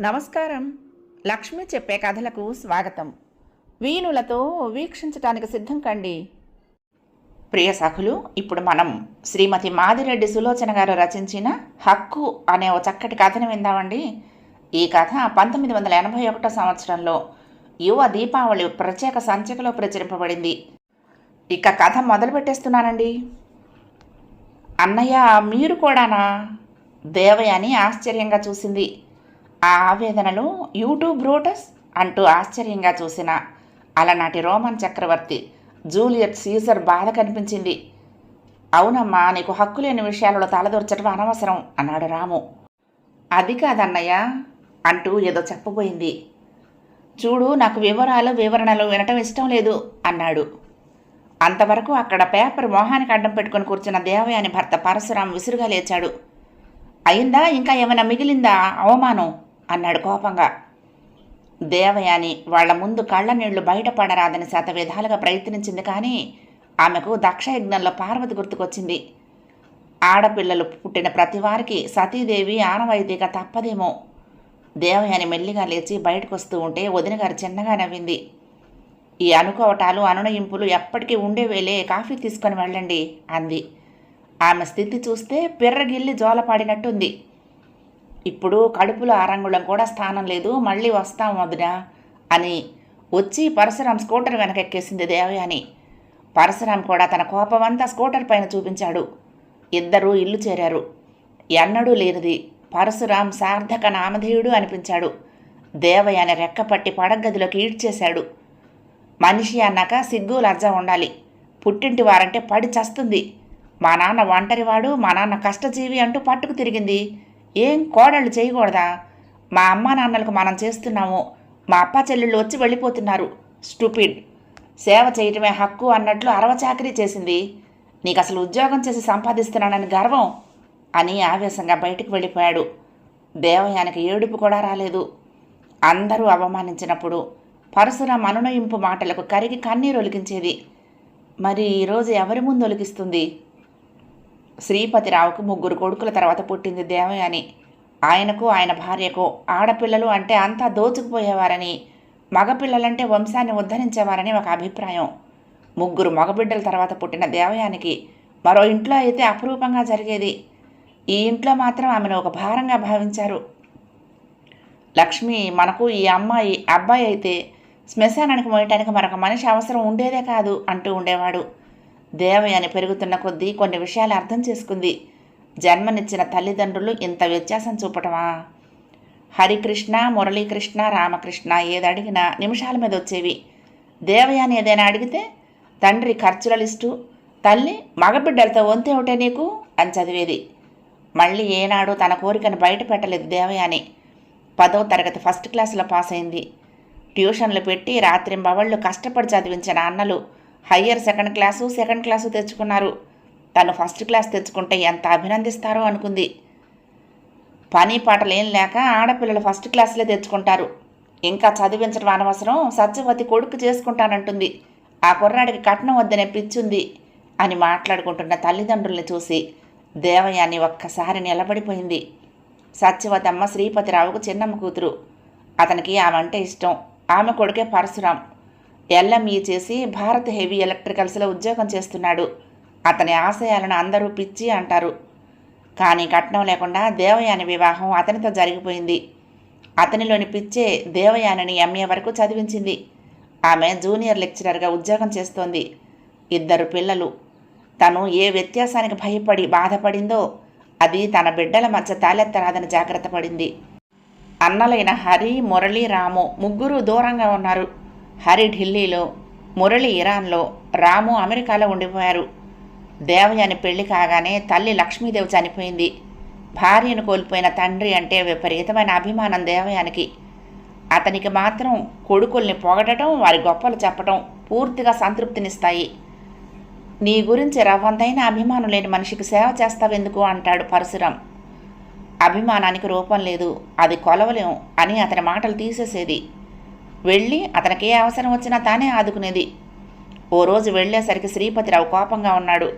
నమస్కారం. లక్ష్మి చెప్పే కథలకు స్వాగతం. వీణులతో వీక్షించటానికి సిద్ధం కండి. ప్రియ సఖులు ఇప్పుడు మనం శ్రీమతి మాదిరెడ్డి సులోచన గారు రచించిన హక్కు అనే ఓ చక్కటి కథను విందామండి. ఈ కథ పంతొమ్మిది వందల ఎనభై ఒకటో సంవత్సరంలో యువ దీపావళి ప్రత్యేక సంచికలో ప్రచురింపబడింది. ఇక కథ మొదలు పెట్టేస్తున్నానండి. అన్నయ్య మీరు కూడానా? దేవయాని ఆశ్చర్యంగా చూసింది. ఆ ఆవేదనలు యూట్యూబ్ బ్రూటస్ అంటూ ఆశ్చర్యంగా చూసిన అలనాటి రోమన్ చక్రవర్తి జూలియట్ సీజర్ బాధ కనిపించింది. అవునమ్మా నీకు హక్కు లేని విషయాలలో తలదూర్చడం అనవసరం అన్నాడు రాము. అది కాదన్నయ్య అంటూ ఏదో చెప్పబోయింది. చూడు నాకు వివరాలు వివరణలు వినటం ఇష్టం లేదు అన్నాడు. అంతవరకు అక్కడ పేపర్ మొహానికి అడ్డం పెట్టుకుని కూర్చున్న దేవయాని భర్త పరశురాం విసురుగా లేచాడు. అయిందా? ఇంకా ఏమైనా మిగిలిందా? అవమానం. అన్నాడు కోపంగా. దేవయాని వాళ్ళ ముందు కళ్ళ నీళ్ళు బయటపడరాదని శత విధాలుగా ప్రయత్నించింది కానీ ఆమెకు దక్షయజ్ఞంలో పార్వతి గుర్తుకొచ్చింది. ఆడపిల్లలు పుట్టిన ప్రతి వారికి సతీదేవి ఆనవాయితీగా తప్పదేమో. దేవయాని మెల్లిగా లేచి బయటకు వస్తూ ఉంటే వదినగారు చిన్నగా నవ్వింది. ఈ అనుకోవటాలు అనునయింపులు ఎప్పటికీ ఉండేవేలే కాఫీ తీసుకొని వెళ్ళండి అంది. ఆమె స్థితి చూస్తే పిర్రగిల్లి జోలపాడినట్టుంది. ఇప్పుడు కడుపులో ఆరంగుళం కూడా స్థానం లేదు మళ్ళీ వస్తాం వదినా అని వచ్చి పరశురాం స్కూటర్ వెనకెక్కేసింది దేవయాని. పరశురాం కూడా తన కోపమంతా స్కూటర్ పైన చూపించాడు. ఇద్దరూ ఇల్లు చేరారు. ఎన్నడూ లేనిది పరశురాం సార్థక నామధేయుడు అనిపించాడు. దేవయాని రెక్కపట్టి పడగదిలోకి ఈడ్చేశాడు. మనిషి అన్నాక సిగ్గు లజ్జ ఉండాలి. పుట్టింటి వారంటే పడి చస్తుంది. మా నాన్న ఒంటరివాడు మా నాన్న కష్టజీవి అంటూ పట్టుకు తిరిగింది. ఏం కోడళ్ళు చేయకూడదా? మా అమ్మా నాన్నలకు మనం చేస్తున్నాము. మా అప్ప చెల్లెళ్ళు వచ్చి వెళ్ళిపోతున్నారు. స్టూపిడ్. సేవ చేయటమే హక్కు అన్నట్లు అరవచాకరీ చేసింది. నీకు అసలు ఉద్యోగం చేసి సంపాదిస్తున్నానని గర్వం? అని ఆవేశంగా బయటికి వెళ్ళిపోయాడు. దేవయానికి ఏడుపు కూడా రాలేదు. అందరూ అవమానించినప్పుడు పరశురాం అనునయింపు మాటలకు కరిగి కన్నీరు ఒలికించేది. మరి ఈరోజు ఎవరి ముందు ఒలికిస్తుంది శ్రీపతిరావుకు ముగ్గురు కొడుకుల తర్వాత పుట్టింది దేవయాని. ఆయనకు ఆయన భార్యకు ఆడపిల్లలు అంటే అంతా దోచుకుపోయేవారని మగపిల్లలంటే వంశాన్ని ఉద్ధరించేవారని ఒక అభిప్రాయం. ముగ్గురు మగబిడ్డల తర్వాత పుట్టిన దేవయానికి మరో ఇంట్లో అయితే అపురూపంగా జరిగేది. ఈ ఇంట్లో మాత్రం ఆమెను ఒక భారంగా భావించారు. లక్ష్మి మనకు ఈ అమ్మాయి అబ్బాయి అయితే శ్మశానానికి మోయటానికి మరొక మనిషి అవసరం ఉండేదే కాదు అంటూ ఉండేవాడు. దేవయాని పెరుగుతున్న కొద్దీ కొన్ని విషయాలు అర్థం చేసుకుంది. జన్మనిచ్చిన తల్లిదండ్రులు ఇంత వ్యత్యాసం చూపటమా? హరికృష్ణ మురళీకృష్ణ రామకృష్ణ ఏదడిగినా నిమిషాల మీద వచ్చేవి. దేవయాని ఏదైనా అడిగితే తండ్రి ఖర్చుల లిస్టు తల్లి మగబిడ్డలతో వంతేమిటే నీకు? అని చదివేది. మళ్ళీ ఏనాడు తన కోరికను బయట పెట్టలేదు దేవయాని. పదో తరగతి ఫస్ట్ క్లాసులో పాస్ అయింది ట్యూషన్లు పెట్టి రాత్రింబవళ్ళు కష్టపడి చదివించిన అన్నలు higher second class second class తెచ్చుకున్నారు. తను ఫస్ట్ క్లాస్ తెచ్చుకుంటే ఎంత అభినందిస్తారో అనుకుంది. పని పాటలు ఏం లేక ఆడపిల్లలు ఫస్ట్ క్లాసులే తెచ్చుకుంటారు. ఇంకా చదివించడం అనవసరం సత్యవతి కొడుకు చేసుకుంటానంటుంది. ఆ కుర్రాడికి కట్నం వద్దనే పిచ్చుంది అని మాట్లాడుకుంటున్న తల్లిదండ్రుల్ని చూసి దేవయాని ఒక్కసారి నిలబడిపోయింది. సత్యవతమ్మ శ్రీపతిరావుకు చిన్నమ్మ కూతురు. అతనికి ఆమె అంటే ఇష్టం. ఆమె కొడుకే పరశురాం. ఎల్ఎంఈ చేసి భారత్ హెవీ ఎలక్ట్రికల్స్లో ఉద్యోగం చేస్తున్నాడు. అతని ఆశయాలను అందరూ పిచ్చి అంటారు. కానీ కట్నం లేకుండా దేవయాని వివాహం అతనితో జరిగిపోయింది. అతనిలోని పిచ్చే దేవయానిని ఎంఏ వరకు చదివించింది. ఆమె జూనియర్ లెక్చరర్గా ఉద్యోగం చేస్తోంది. ఇద్దరు పిల్లలు. తను ఏ వ్యత్యాసానికి భయపడి బాధపడిందో అది తన బిడ్డల మధ్య తాలెత్తరాదని జాగ్రత్త పడింది. అన్నలైన హరి మురళి రాము ముగ్గురు దూరంగా ఉన్నారు. హరి ఢిల్లీలో మురళి ఇరాన్లో రాము అమెరికాలో ఉండిపోయారు. దేవయాని పెళ్ళి కాగానే తల్లి లక్ష్మీదేవి చనిపోయింది. భార్యను కోల్పోయిన తండ్రి అంటే విపరీతమైన అభిమానం దేవయానికి. అతనికి మాత్రం కొడుకుల్ని పొగడటం వారి గొప్పలు చెప్పటం పూర్తిగా సంతృప్తినిస్తాయి. నీ గురించి రవ్వంతైన అభిమానం లేని మనిషికి సేవ చేస్తావెందుకు? అంటాడు పరశురాం. అభిమానానికి రూపం లేదు అది కొలవలేం అని అతని మాటలు తీసేసేది. వెళ్ళి అతనికి ఏ అవసరం వచ్చినా తానే ఆదుకునేది. ఓ రోజు వెళ్ళేసరికి శ్రీపతిరావు కోపంగా ఉన్నాడు.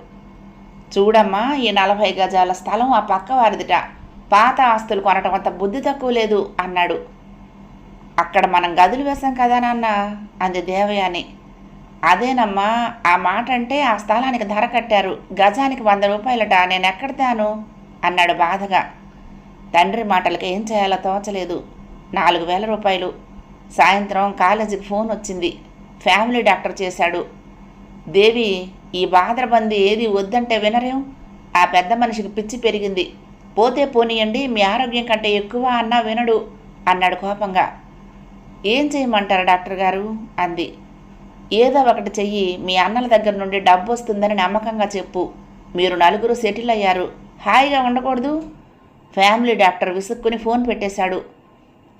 చూడమ్మా ఈ నలభై గజాల స్థలం ఆ పక్క వారిదిట. పాత ఆస్తులు కొనటం అంత బుద్ధి తక్కువ లేదు అన్నాడు. అక్కడ మనం గదులు వేశాం కదా నాన్న అంది దేవయాని. అదేనమ్మా ఆ మాట అంటే ఆ స్థలానికి ధర కట్టారు. గజానికి వంద రూపాయలట నేను ఎక్కడతాను అన్నాడు బాధగా. తండ్రి మాటలకి ఏం చేయాలో తోచలేదు. నాలుగు వేల రూపాయలు. సాయంత్రం కాలేజీకి ఫోన్ వచ్చింది. ఫ్యామిలీ డాక్టర్ చేశాడు. దేవి ఈ బాధరబంది ఏది వద్దంటే వినరేం? ఆ పెద్ద మనిషికి పిచ్చి పెరిగింది. పోతే పోనీయండి మీ ఆరోగ్యం కంటే ఎక్కువ అన్నా వినడు అన్నాడు కోపంగా. ఏం చేయమంటారు డాక్టర్ గారు? అంది. ఏదో ఒకటి చెయ్యి మీ అన్నల దగ్గర నుండి డబ్బు వస్తుందని నమ్మకంగా చెప్పు. మీరు నలుగురు సెటిల్ అయ్యారు. హాయిగా ఉండకూడదు. ఫ్యామిలీ డాక్టర్ విసుక్కుని ఫోన్ పెట్టేశాడు.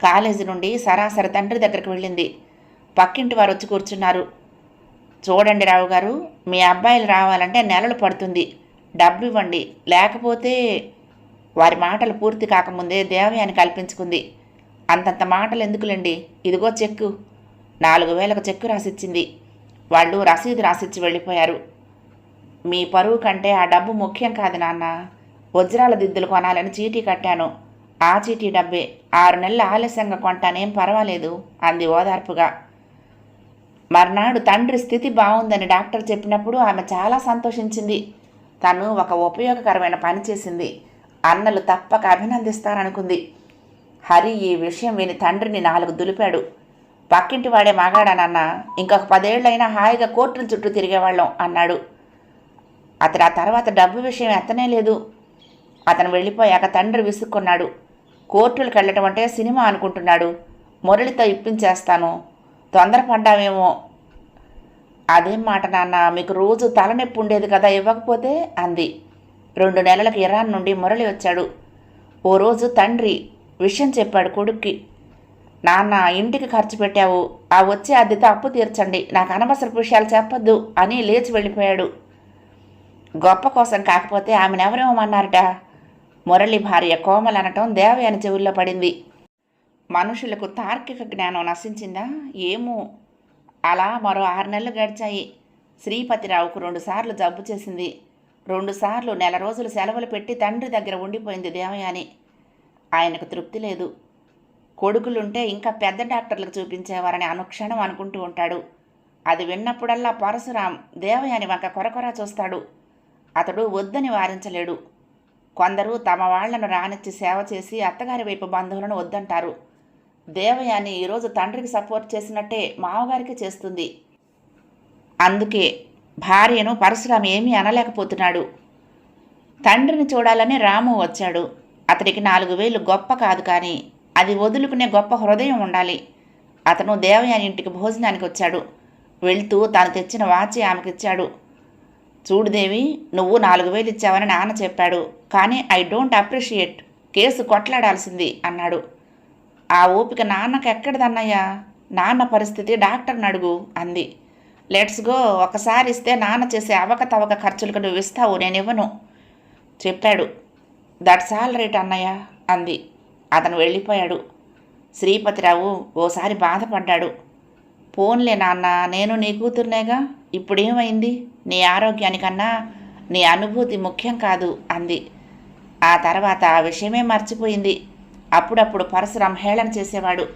కాలేజీ నుండి సరాసరి తండ్రి దగ్గరికి వెళ్ళింది. పక్కింటి వారు వచ్చి కూర్చున్నారు. చూడండి రావు గారు మీ అబ్బాయిలు రావాలంటే నెలలు పడుతుంది. డబ్బు ఇవ్వండి. లేకపోతే వారి మాటలు పూర్తి కాకముందే దేవయాని కల్పించుకుంది. అంతంత మాటలు ఎందుకులేండి? ఇదిగో చెక్కు. నాలుగు వేలకు చెక్కు రాసిచ్చింది. వాళ్ళు రసీదు రాసిచ్చి వెళ్ళిపోయారు. మీ పరువు కంటే ఆ డబ్బు ముఖ్యం కాదు నాన్న. వజ్రాల దిద్దులు కొనాలని చీటీ కట్టాను. ఆ డబ్బే ఆరు నెలలు ఆలస్యంగా కొంటానేం పర్వాలేదు అంది ఓదార్పుగా. మర్నాడు తండ్రి స్థితి బాగుందని డాక్టర్ చెప్పినప్పుడు ఆమె చాలా సంతోషించింది. తను ఒక ఉపయోగకరమైన పని చేసింది. అన్నలు తప్పక అభినందిస్తారనుకుంది. హరి ఈ విషయం విని తండ్రిని నాలుగు దులిపాడు. పక్కింటి వాడే మగాడానన్న ఇంకొక పదేళ్ళైనా హాయిగా కోర్టుల చుట్టూ తిరిగేవాళ్ళం అన్నాడు. అతను ఆ తర్వాత డబ్బు విషయం ఎత్తనే లేదు. అతను వెళ్ళిపోయాక తండ్రి విసుక్కున్నాడు. కోర్టులకు వెళ్ళటం అంటే సినిమా అనుకుంటున్నాడు. మురళితో ఇప్పించేస్తాను. తొందరపడ్డామేమో అదేం మాట నాన్న మీకు రోజు తలనొప్పి ఉండేది కదా ఇవ్వకపోతే? అంది. రెండు నెలలకు ఇరాన్ నుండి మురళి వచ్చాడు. ఓ రోజు తండ్రి విషయం చెప్పాడు కొడుక్కి. నాన్న ఇంటికి ఖర్చు పెట్టావు. ఆ వచ్చే అద్దెతో అప్పు తీర్చండి. నాకు అనవసరపు విషయాలు చెప్పొద్దు అని లేచి వెళ్ళిపోయాడు. గొప్ప కోసం కాకపోతే ఆమెను అన్నారట. మురళి భార్య కోమల్ అనటం దేవయాని చెవుల్లో పడింది. మనుషులకు తార్కిక జ్ఞానం నశించిందా? ఏమో. అలా మరో ఆరు నెలలు గడిచాయి. శ్రీపతిరావుకు రెండుసార్లు జబ్బు చేసింది. రెండుసార్లు నెల రోజులు సెలవులు పెట్టి తండ్రి దగ్గర ఉండిపోయింది దేవయాని. ఆయనకు తృప్తి లేదు. కొడుకులుంటే ఇంకా పెద్ద డాక్టర్లకు చూపించేవారని అనుక్షణం అనుకుంటూ ఉంటాడు. అది విన్నప్పుడల్లా పరశురాం దేవయాని వంక కొరకొర చూస్తాడు. అతడు వద్దని వారించలేడు. కొందరు తమ వాళ్ళను రానిచ్చి సేవ చేసి అత్తగారి వైపు బంధువులను వద్దంటారు. దేవయాని ఈరోజు తండ్రికి సపోర్ట్ చేసినట్టే మామగారికి చేస్తుంది. అందుకే భార్యను పరశురామ ఏమీ అనలేకపోతున్నాడు. తండ్రిని చూడాలని రాము వచ్చాడు. అతడికి నాలుగు వేలు గొప్ప కాదు కానీ అది వదులుకునే గొప్ప హృదయం ఉండాలి. అతను దేవయాని ఇంటికి భోజనానికి వచ్చాడు. వెళ్తూ తాను తెచ్చిన వాచి ఆమెకిచ్చాడు. చూడుదేవి నువ్వు నాలుగు వేలు ఇచ్చావని నాన్న చెప్పాడు. కానీ ఐ డోంట్ అప్రిషియేట్. కేసు కొట్లాడాల్సింది అన్నాడు. ఆ ఓపిక నాన్నకు ఎక్కడిదన్నయ్యా? నాన్న పరిస్థితి డాక్టర్ని అడుగు అంది. లెట్స్ గో ఒకసారి ఇస్తే నాన్న చేసే అవకతవక ఖర్చులకు నువ్వు ఇస్తావు నేను ఇవ్వను చెప్పాడు. దట్స్ ఆల్ రైట్ అన్నయ్య అంది. అతను వెళ్ళిపోయాడు. శ్రీపతిరావు ఓసారి బాధపడ్డాడు. పోన్లే నాన్న నేను నీ కూతుర్నేగా? ఇప్పుడేమైంది? నీ ఆరోగ్యానికన్నా నీ అనుభూతి ముఖ్యం కాదు అంది. ఆ తర్వాత ఆ విషయమే మర్చిపోయింది. అప్పుడప్పుడు పరశురాం హేళన చేసేవాడు.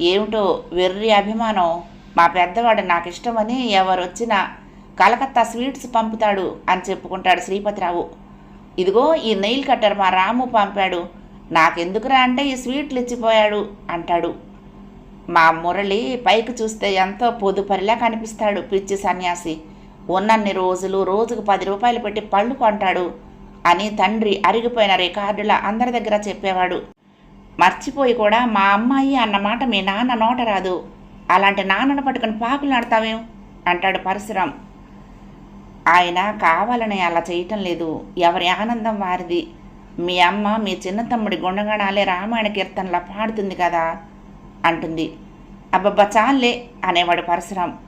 ఏమిటో వెర్రి అభిమానం. మా పెద్దవాడు నాకు ఇష్టమని ఎవరొచ్చినా కలకత్తా స్వీట్స్ పంపుతాడు అని చెప్పుకుంటాడు శ్రీపతిరావు. ఇదిగో ఈ నెయిల్ కట్టర్ మా రాము పంపాడు. నాకెందుకురా అంటే ఈ స్వీట్లు ఇచ్చిపోయాడు అంటాడు. మా మురళి పైకి చూస్తే ఎంతో పొదుపరిలా కనిపిస్తాడు పిచ్చి సన్యాసి. ఉన్నన్ని రోజులు రోజుకు పది రూపాయలు పెట్టి పళ్ళు కొంటాడు. అని తండ్రి అరిగిపోయిన రికార్డుల అందరి దగ్గర చెప్పేవాడు. మర్చిపోయి కూడా మా అమ్మాయి అన్నమాట మీ నాన్న నోట రాదు అలాంటి నాన్నను పట్టుకుని పాకులు నడతావేం అంటాడు పరశురాం. ఆయన కావాలని అలా చేయటం లేదు. ఎవరి ఆనందం వారిది. మీ అమ్మ మీ చిన్న తమ్ముడి గుణగణాలే రామాయణ కీర్తనలా పాడుతుంది కదా? అంటుంది. అబ్బబ్బా చాలే అనేవాడు పరశురాం.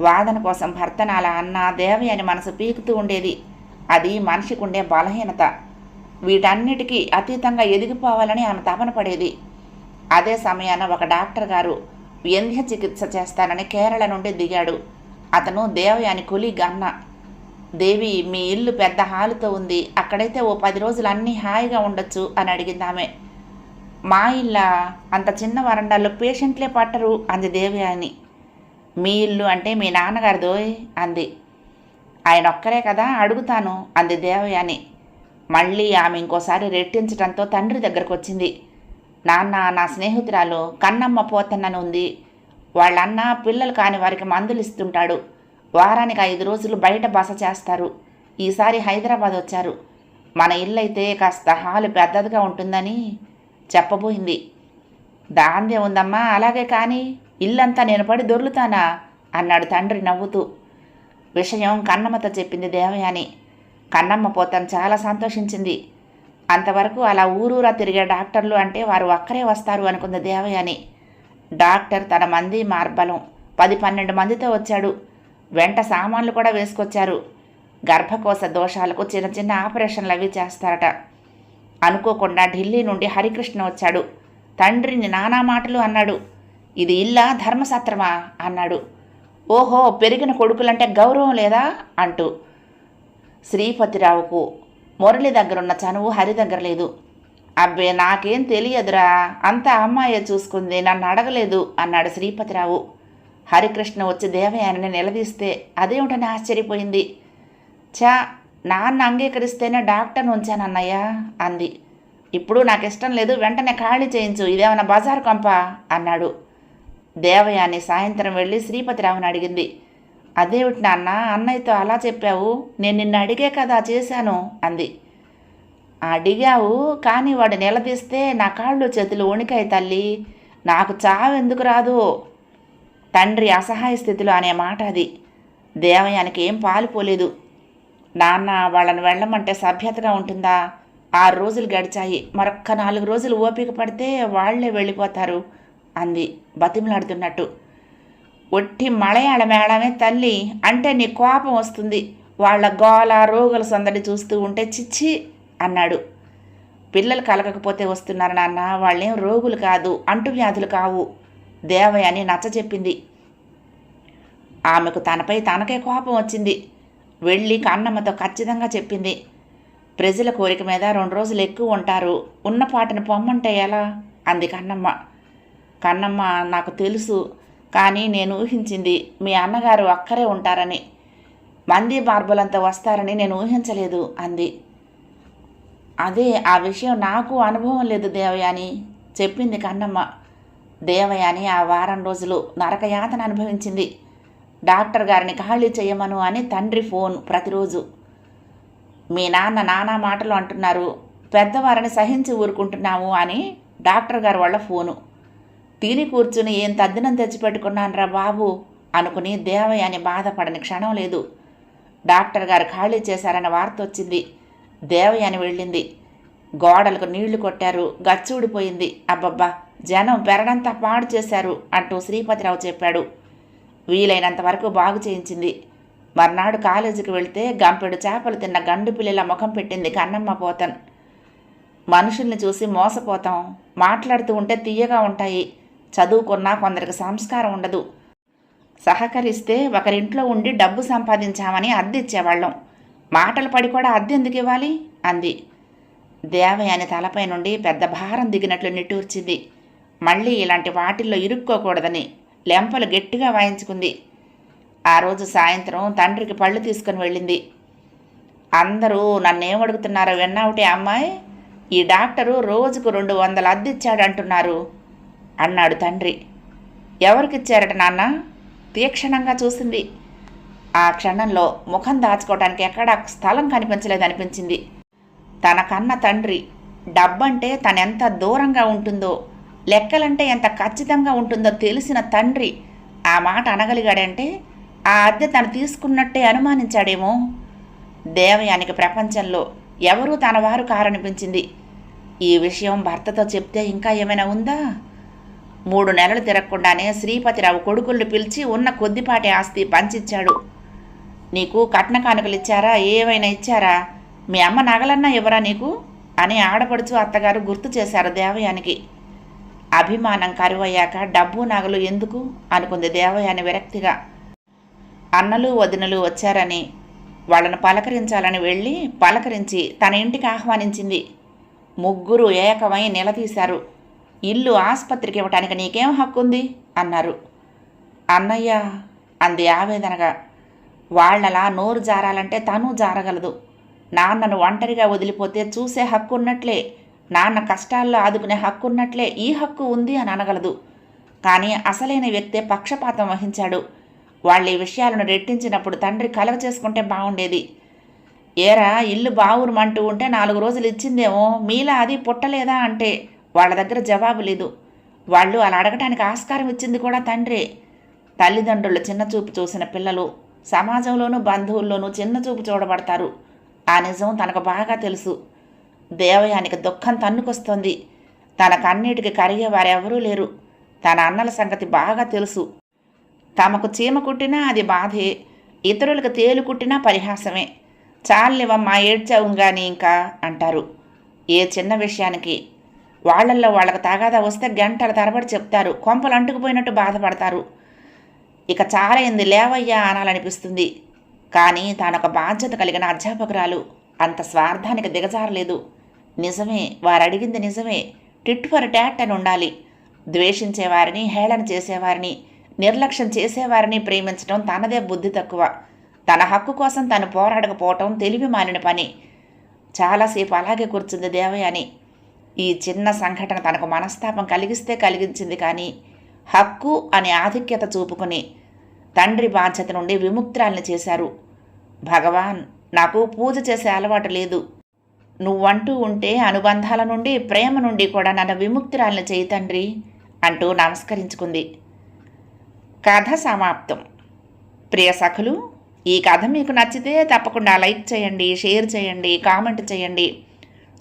వాదన కోసం భర్తను అలా అన్న దేవి అని మనసు పీకుతూ ఉండేది. అది మనిషికి ఉండే బలహీనత. వీటన్నిటికీ అతీతంగా ఎదిగిపోవాలని ఆమె తపన పడేది. అదే సమయాన ఒక డాక్టర్ గారు వ్యంధ్య చికిత్స చేస్తానని కేరళ నుండి దిగాడు. అతను దేవయాని కులి గన్న. దేవి మీ ఇల్లు పెద్ద హాలుతో ఉంది. అక్కడైతే ఓ పది రోజులు అన్నీ హాయిగా ఉండొచ్చు అని అడిగింది ఆమె. మా ఇల్ల అంత చిన్న వరండాల్లో పేషెంట్లే పట్టరు అంది దేవి అని మీ ఇల్లు అంటే మీ నాన్నగారిదోయ్ అంది. ఆయన ఒక్కరే కదా అడుగుతాను అంది దేవయాని. మళ్ళీ ఆమె ఇంకోసారి రెట్టించడంతో తండ్రి దగ్గరకు వచ్చింది నాన్న నా స్నేహితురాలు కన్నమ్మ పోతన్నని ఉంది వాళ్ళన్న పిల్లలు కాని వారికి మందులు ఇస్తుంటాడు. వారానికి ఐదు రోజులు బయట బస చేస్తారు. ఈసారి హైదరాబాద్ వచ్చారు. మన ఇల్లు అయితే కాస్త హాలు పెద్దదిగా ఉంటుందని చెప్పబోయింది. దాందే ఉందమ్మా అలాగే కానీ ఇల్లంతా నేను పడి దొర్లుతానా? అన్నాడు తండ్రి నవ్వుతూ. విషయం కన్నమ్మతో చెప్పింది దేవయాని. కన్నమ్మ పోతాను చాలా సంతోషించింది. అంతవరకు అలా ఊరూరా తిరిగే డాక్టర్లు అంటే వారు ఒక్కరే వస్తారు అనుకుంది దేవయాని. డాక్టర్ తన మంది మార్బలం పది పన్నెండు మందితో వచ్చాడు. వెంట సామాన్లు కూడా వేసుకొచ్చారు. గర్భకోశ దోషాలకు చిన్న చిన్న ఆపరేషన్లు అవి చేస్తారట. అనుకోకుండా ఢిల్లీ నుండి హరికృష్ణ వచ్చాడు. తండ్రిని నానా మాటలు అన్నాడు. ఇది ఇల్లా ధర్మసత్రమా అన్నాడు. ఓహో పెరిగిన కొడుకులంటే గౌరవం లేదా? అంటూ శ్రీపతిరావుకు మురళి దగ్గరున్న చనువు హరి దగ్గర లేదు. అబ్బే నాకేం తెలియదురా. అంతా అమ్మాయే చూసుకుంది నన్ను అడగలేదు అన్నాడు శ్రీపతిరావు. హరికృష్ణ వచ్చి దేవయానిని నిలదీస్తే అదేమిటని ఆశ్చర్యపోయింది. చా నాన్న అంగీకరిస్తేనే డాక్టర్ని ఉంచానన్నయ్య అంది. ఇప్పుడు నాకు ఇష్టం లేదు వెంటనే ఖాళీ చేయించు ఇదేమైనా బజారు కంప అన్నాడు. దేవయాని సాయంత్రం వెళ్ళి శ్రీపతిరావుని అడిగింది. అదేమిటి నాన్న అన్నయ్యతో అలా చెప్పావు? నేను నిన్ను అడిగే కదా చేశాను అంది. అడిగావు కానీ వాడు నిలదీస్తే నా కాళ్ళు చేతులు వణికాయి తల్లి. నాకు చావు ఎందుకు రాదు? తండ్రి అసహాయ స్థితిలో అనే మాట అది. దేవయానికి ఏం పాలుపోలేదు నాన్న వాళ్ళని వెళ్ళమంటే సభ్యతగా ఉంటుందా? ఆరు రోజులు గడిచాయి. మరొక్క నాలుగు రోజులు ఓపిక పడితే వాళ్ళే వెళ్ళిపోతారు. అంది బతిమలాడుతున్నట్టు. ఒట్టి మలయాళ మేళమే తల్లి అంటే నీ కోపం వస్తుంది. వాళ్ళ గోల రోగుల సందడి చూస్తూ ఉంటే చిచ్చి అన్నాడు. పిల్లలు కలగకపోతే వస్తున్నారు నాన్న వాళ్ళేం రోగులు కాదు అంటువ్యాధులు కావు. దేవయాని నచ్చ చెప్పింది. ఆమెకు తనపై తనకే కోపం వచ్చింది. వెళ్ళి కన్నమ్మతో ఖచ్చితంగా చెప్పింది. ప్రజల కోరిక మీద రెండు రోజులు ఎక్కువ ఉంటారు. ఉన్న పాటను పొమ్మంటే ఎలా? అంది కన్నమ్మ. కన్నమ్మ నాకు తెలుసు కానీ నేను ఊహించింది మీ అన్నగారు అక్కరే ఉంటారని. మంది మార్బులంతా వస్తారని నేను ఊహించలేదు అంది. అదే ఆ విషయం నాకు అనుభవం లేదు దేవయాని చెప్పింది కన్నమ్మ. దేవయాని ఆ వారం రోజులు నరకయాతన అనుభవించింది. డాక్టర్ గారిని ఖాళీ చేయమను అని తండ్రి ఫోన్ ప్రతిరోజు. మీ నాన్న నానా మాటలు అంటున్నారు పెద్దవారిని సహించి ఊరుకుంటున్నాము అని డాక్టర్ గారు వాళ్ళ ఫోను. తిని కూర్చుని ఏం తద్దినం తెచ్చిపెట్టుకున్నానరా బాబు? అనుకుని దేవయ్య అని బాధపడని క్షణం లేదు. డాక్టర్ గారు ఖాళీ చేశారన్న వార్త వచ్చింది దేవయ్య అని వెళ్ళింది. గోడలకు నీళ్ళు కొట్టారు. గచ్చూడిపోయింది. అబ్బబ్బా! జనం పెరడంతా పాడు చేశారు అంటూ శ్రీపతిరావు చెప్పాడు. వీలైనంత వరకు బాగు చేయించింది. మర్నాడు కాలేజీకి వెళ్తే గంపెడు చేపలు తిన్న గండు పిల్లల ముఖం పెట్టింది కన్నమ్మ పోతన్. మనుషుల్ని చూసి మోసపోతాం. మాట్లాడుతూ ఉంటే తీయగా ఉంటాయి. చదువుకున్నా కొందరికి సంస్కారం ఉండదు. సహకరిస్తే ఒకరింట్లో ఉండి డబ్బు సంపాదించామని అద్దెచ్చేవాళ్ళం. మాటలు పడి కూడా అద్దె ఎందుకు ఇవ్వాలి? అంది. దేవయాని తలపై నుండి పెద్ద భారం దిగినట్లు నిట్టూర్చింది. మళ్ళీ ఇలాంటి వాటిల్లో ఇరుక్కోకూడదని లెంపలు గట్టిగా వాయించుకుంది. ఆ రోజు సాయంత్రం తండ్రికి పళ్ళు తీసుకుని వెళ్ళింది. అందరూ నన్నేం అడుగుతున్నారో? విన్నావుటే అమ్మాయి? ఈ డాక్టరు రోజుకు రెండు వందల అద్దిచ్చాడంటున్నారు. అన్నాడు తండ్రి. ఎవరికిచ్చారట నాన్న? తీక్షణంగా చూసింది. ఆ క్షణంలో ముఖం దాచుకోవడానికి ఎక్కడా స్థలం కనిపించలేదనిపించింది. తన కన్న తండ్రి డబ్బంటే తనెంత దూరంగా ఉంటుందో లెక్కలంటే ఎంత ఖచ్చితంగా ఉంటుందో తెలిసిన తండ్రి ఆ మాట అనగలిగాడంటే ఆ అద్దె తను తీసుకున్నట్టే అనుమానించాడేమో. దేవయానికి ప్రపంచంలో ఎవరూ తన వారు కారనిపించింది. ఈ విషయం భర్తతో చెప్తే ఇంకా ఏమైనా ఉందా? మూడు నెలలు తిరగకుండానే శ్రీపతిరావు కొడుకుళ్ళు పిలిచి ఉన్న కొద్దిపాటి ఆస్తి పంచిచ్చాడు. నీకు కట్న కానుకలు ఇచ్చారా? ఏవైనా ఇచ్చారా? మీ అమ్మ నగలన్నా ఇవ్వరా నీకు? అని ఆడపడుచు అత్తగారు గుర్తు చేశారు దేవయానికి. అభిమానం కరువయ్యాక డబ్బు నగలు ఎందుకు? అనుకుంది దేవయాని విరక్తిగా. అన్నలు వదినలు వచ్చారని వాళ్ళను పలకరించాలని వెళ్ళి పలకరించి తన ఇంటికి ఆహ్వానించింది. ముగ్గురు ఏకమై నిలదీశారు. ఇల్లు ఆసుపత్రికి ఇవ్వటానికి నీకేం హక్కు ఉంది అన్నారు. అన్నయ్య అంది ఆవేదనగా. వాళ్ళలా నోరు జారాలంటే తను జారగలదు. నాన్నను ఒంటరిగా వదిలిపోతే చూసే హక్కు ఉన్నట్లే నాన్న కష్టాల్లో ఆదుకునే హక్కు ఉన్నట్లే ఈ హక్కు ఉంది అని అనగలదు. కానీ అసలైన వ్యక్తే పక్షపాతం వహించాడు. వాళ్ళ ఈ విషయాలను రెట్టించినప్పుడు తండ్రి కలగ చేసుకుంటే బాగుండేది ఏరా ఇల్లు బావురమంటూ ఉంటే నాలుగు రోజులు ఇచ్చిందేమో మీలా అది పుట్టలేదా అంటే. వాళ్ళ దగ్గర జవాబు లేదు. వాళ్ళు అలా అడగటానికి ఆస్కారం ఇచ్చింది కూడా తండ్రే. తల్లిదండ్రులు చిన్నచూపు చూసిన పిల్లలు సమాజంలోనూ బంధువుల్లోనూ చిన్నచూపు చూడబడతారు. ఆ నిజం తనకు బాగా తెలుసు. దేవయానికి దుఃఖం తన్నుకొస్తోంది. తన కన్నీటికి కరిగే వారెవరూ లేరు. తన అన్నల సంగతి బాగా తెలుసు. తమకు చీమ కుట్టినా అది బాధే. ఇతరులకు తేలు కుట్టినా పరిహాసమే. చాలివమ్మా ఏడ్చావు కానీ ఇంకా అంటారు. ఏ చిన్న విషయానికి వాళ్ళల్లో వాళ్ళకు తాగాదా వస్తే గంటల తరబడి చెప్తారు. కొంపలు అంటుకుపోయినట్టు బాధపడతారు. ఇక చాలైంది లేవయ్యా అనాలనిపిస్తుంది. కానీ తానొక బాధ్యత కలిగిన అధ్యాపకురాలు. అంత స్వార్థానికి దిగజారలేదు. నిజమే వారు అడిగింది నిజమే. టిట్ ఫర్ ట్యాట్ అని ఉండాలి. ద్వేషించేవారిని హేళన చేసేవారిని నిర్లక్ష్యం చేసేవారిని ప్రేమించడం తనదే బుద్ధి తక్కువ. తన హక్కు కోసం తను పోరాడకపోవటం తెలివి మాలిన పని. చాలాసేపు అలాగే కూర్చుంది దేవయాని. ఈ చిన్న సంఘటన తనకు మనస్తాపం కలిగిస్తే కలిగించింది కానీ హక్కు అనే ఆధిక్యత చూపుకుని తండ్రి బాధ్యత నుండి విముక్తురాల్ని చేశారు. భగవాన్ నాకు పూజ చేసే అలవాటు లేదు. నువ్వంటూ ఉంటే అనుబంధాల నుండి ప్రేమ నుండి కూడా నన్ను విముక్తురాల్ని చేయి తండ్రి అంటూ నమస్కరించుకుంది. కథ సమాప్తం. ప్రియ సఖులు ఈ కథ మీకు నచ్చితే తప్పకుండా లైక్ చేయండి షేర్ చేయండి కామెంట్ చేయండి.